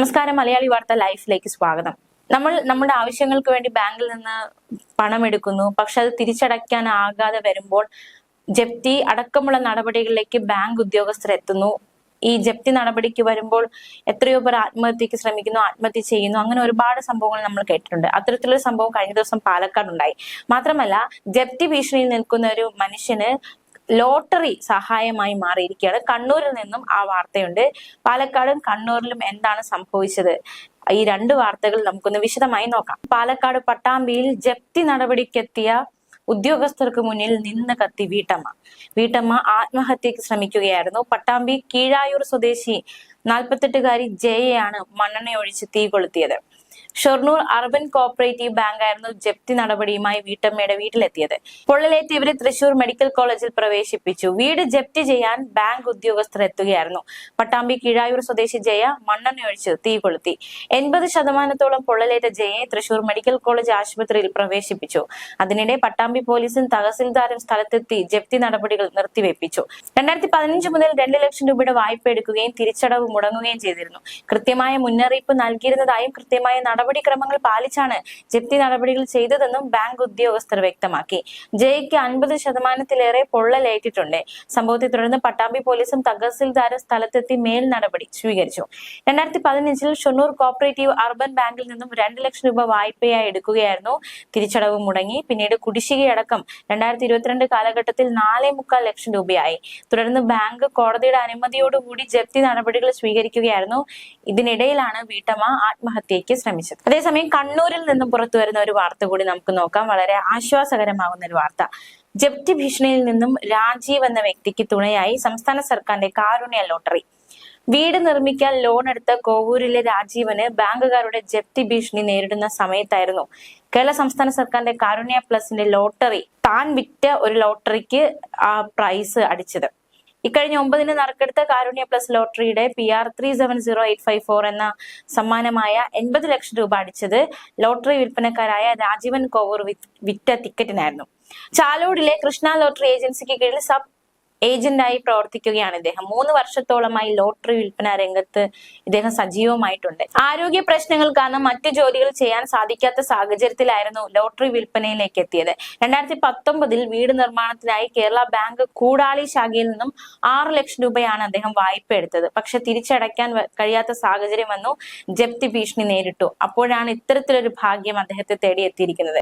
നമസ്കാരം മലയാളി വാർത്ത ലൈഫിലേക്ക് സ്വാഗതം. നമ്മൾ നമ്മുടെ ആവശ്യങ്ങൾക്ക് വേണ്ടി ബാങ്കിൽ നിന്ന് പണം എടുക്കുന്നു. പക്ഷെ അത് തിരിച്ചടയ്ക്കാനാകാതെ വരുമ്പോൾ ജപ്തി അടക്കമുള്ള നടപടികളിലേക്ക് ബാങ്ക് ഉദ്യോഗസ്ഥർ എത്തുന്നു. ഈ ജപ്തി നടപടിക്ക് വരുമ്പോൾ എത്രയോ പേർ ആത്മഹത്യക്ക് ശ്രമിക്കുന്നു ആത്മഹത്യ ചെയ്യുന്നു. അങ്ങനെ ഒരുപാട് സംഭവങ്ങൾ നമ്മൾ കേട്ടിട്ടുണ്ട്. അത്തരത്തിലൊരു സംഭവം കഴിഞ്ഞ ദിവസം പാലക്കാട് ഉണ്ടായി മാത്രമല്ല ജപ്തി ഭീഷണിയിൽ നിൽക്കുന്ന ഒരു മനുഷ്യന് ലോട്ടറി സഹായമായി മാറിയിരിക്കുകയാണ്. കണ്ണൂരിൽ നിന്നും ആ വാർത്തയുണ്ട്. പാലക്കാടും കണ്ണൂരിലും എന്താണ് സംഭവിച്ചത്? ഈ രണ്ട് വാർത്തകൾ നമുക്കൊന്ന് വിശദമായി നോക്കാം. പാലക്കാട് പട്ടാമ്പിയിൽ ജപ്തി നടപടിക്കെത്തിയ ഉദ്യോഗസ്ഥർക്ക് മുന്നിൽ നിന്ന് കത്തി വീട്ടമ്മ. വീട്ടമ്മ ആത്മഹത്യക്ക് ശ്രമിക്കുകയായിരുന്നു. പട്ടാമ്പി കീഴായൂർ സ്വദേശി നാൽപ്പത്തെട്ടുകാരി ജയയാണ് മണ്ണെണ്ണയൊഴിച്ച് തീ കൊളുത്തിയത് ഷൊർണൂർ അർബൻ കോപ്പറേറ്റീവ് ബാങ്കായിരുന്നു ജപ്തി നടപടിയുമായി വീട്ടമ്മയുടെ വീട്ടിലെത്തിയത്. പൊള്ളലേറ്റ് ഇവരെ തൃശൂർ മെഡിക്കൽ കോളേജിൽ പ്രവേശിപ്പിച്ചു. വീട് ജപ്തി ചെയ്യാൻ ബാങ്ക് ഉദ്യോഗസ്ഥർ എത്തുകയായിരുന്നു. പട്ടാമ്പി കിഴായൂർ സ്വദേശി ജയ മണ്ണെണ്ണയൊഴിച്ച് തീ കൊളുത്തി. എൺപത് ശതമാനത്തോളം പൊള്ളലേറ്റ ജയയെ തൃശൂർ മെഡിക്കൽ കോളേജ് ആശുപത്രിയിൽ പ്രവേശിപ്പിച്ചു. അതിനിടെ പട്ടാമ്പി പോലീസും തഹസിൽദാരും സ്ഥലത്തെത്തി ജപ്തി നടപടികൾ നിർത്തിവെപ്പിച്ചു. രണ്ടായിരത്തി പതിനഞ്ച് മുതൽ രണ്ട് ലക്ഷം രൂപയുടെ വായ്പ എടുക്കുകയും തിരിച്ചടവ് മുടങ്ങുകയും ചെയ്തിരുന്നു. കൃത്യമായ മുന്നറിയിപ്പ് നൽകിയിരുന്നതായും കൃത്യമായ നടപടിക്രമങ്ങൾ പാലിച്ചാണ് ജപ്തി നടപടികൾ ചെയ്തതെന്നും ബാങ്ക് ഉദ്യോഗസ്ഥർ വ്യക്തമാക്കി. ജയ്ക്ക് അൻപത് ശതമാനത്തിലേറെ പൊള്ളലേറ്റിട്ടുണ്ട്. സംഭവത്തെ തുടർന്ന് പട്ടാമ്പി പോലീസും തഹസിൽദാരും സ്ഥലത്തെത്തി മേൽ നടപടി സ്വീകരിച്ചു. രണ്ടായിരത്തി പതിനഞ്ചിൽ ഷൊണ്ണൂർ കോപ്പറേറ്റീവ് അർബൻ ബാങ്കിൽ നിന്നും രണ്ട് ലക്ഷം രൂപ വായ്പയായി എടുക്കുകയായിരുന്നു. തിരിച്ചടവ് മുടങ്ങി. പിന്നീട് കുടിശ്ശികയടക്കം രണ്ടായിരത്തി ഇരുപത്തിരണ്ട് കാലഘട്ടത്തിൽ നാലേ മുക്കാൽ ലക്ഷം രൂപയായി. തുടർന്ന് ബാങ്ക് കോടതിയുടെ അനുമതിയോടുകൂടി ജപ്തി നടപടികൾ സ്വീകരിക്കുകയായിരുന്നു. ഇതിനിടയിലാണ് വീട്ടമ്മ ആത്മഹത്യയ്ക്ക് ശ്രമിച്ചത്. അതേസമയം കണ്ണൂരിൽ നിന്നും പുറത്തു വരുന്ന ഒരു വാർത്ത കൂടി നമുക്ക് നോക്കാം. വളരെ ആശ്വാസകരമാകുന്ന ഒരു വാർത്ത. ജപ്തി ഭീഷണിയിൽ നിന്നും രാജീവ് എന്ന വ്യക്തിക്ക് തുണയായി സംസ്ഥാന സർക്കാരിന്റെ കാരുണ്യ ലോട്ടറി. വീട് നിർമ്മിക്കാൻ ലോൺ എടുത്ത കോവൂരിലെ രാജീവന് ബാങ്കുകാരുടെ ജപ്തി ഭീഷണി നേരിടുന്ന സമയത്തായിരുന്നു കേരള സംസ്ഥാന സർക്കാരിന്റെ കാരുണ്യ പ്ലസിന്റെ ലോട്ടറി. താൻ വിറ്റ ഒരു ലോട്ടറിക്ക് ആ പ്രൈസ് അടിച്ചത്. ഇക്കഴിഞ്ഞ ഒമ്പതിന് നറുക്കെടുത്ത Karunya plus ലോട്ടറിയുടെ P R three seven zero eight five four എന്ന സമ്മാനമായ എൺപത് ലക്ഷം രൂപ അടിച്ചത് ലോട്ടറി വിൽപ്പനക്കാരായ രാജീവൻ കോവൂർ വിറ്റ ടിക്കറ്റിനായിരുന്നു ചാലോടിലെ കൃഷ്ണ ലോട്ടറി ഏജൻസിക്ക് കീഴിൽ സബ് ഏജന്റായി പ്രവർത്തിക്കുകയാണ് ഇദ്ദേഹം. മൂന്ന് വർഷത്തോളമായി ലോട്ടറി വിൽപ്പന രംഗത്ത് ഇദ്ദേഹം സജീവമായിട്ടുണ്ട്. ആരോഗ്യ പ്രശ്നങ്ങൾ കാരണം മറ്റു ജോലികൾ ചെയ്യാൻ സാധിക്കാത്ത സാഹചര്യത്തിലായിരുന്നു ലോട്ടറി വിൽപ്പനയിലേക്ക് എത്തിയത്. രണ്ടായിരത്തി പത്തൊമ്പതിൽ വീട് നിർമ്മാണത്തിനായി കേരള ബാങ്ക് കൂടാളി ശാഖയിൽ നിന്നും ആറ് ലക്ഷം രൂപയാണ് അദ്ദേഹം വായ്പ എടുത്തത്. പക്ഷെ തിരിച്ചടയ്ക്കാൻ കഴിയാത്ത സാഹചര്യം വന്നു. ജപ്തി ഭീഷണി നേരിട്ടു. അപ്പോഴാണ് ഇത്തരത്തിലൊരു ഭാഗ്യം അദ്ദേഹത്തെ തേടിയെത്തിയിരിക്കുന്നത്.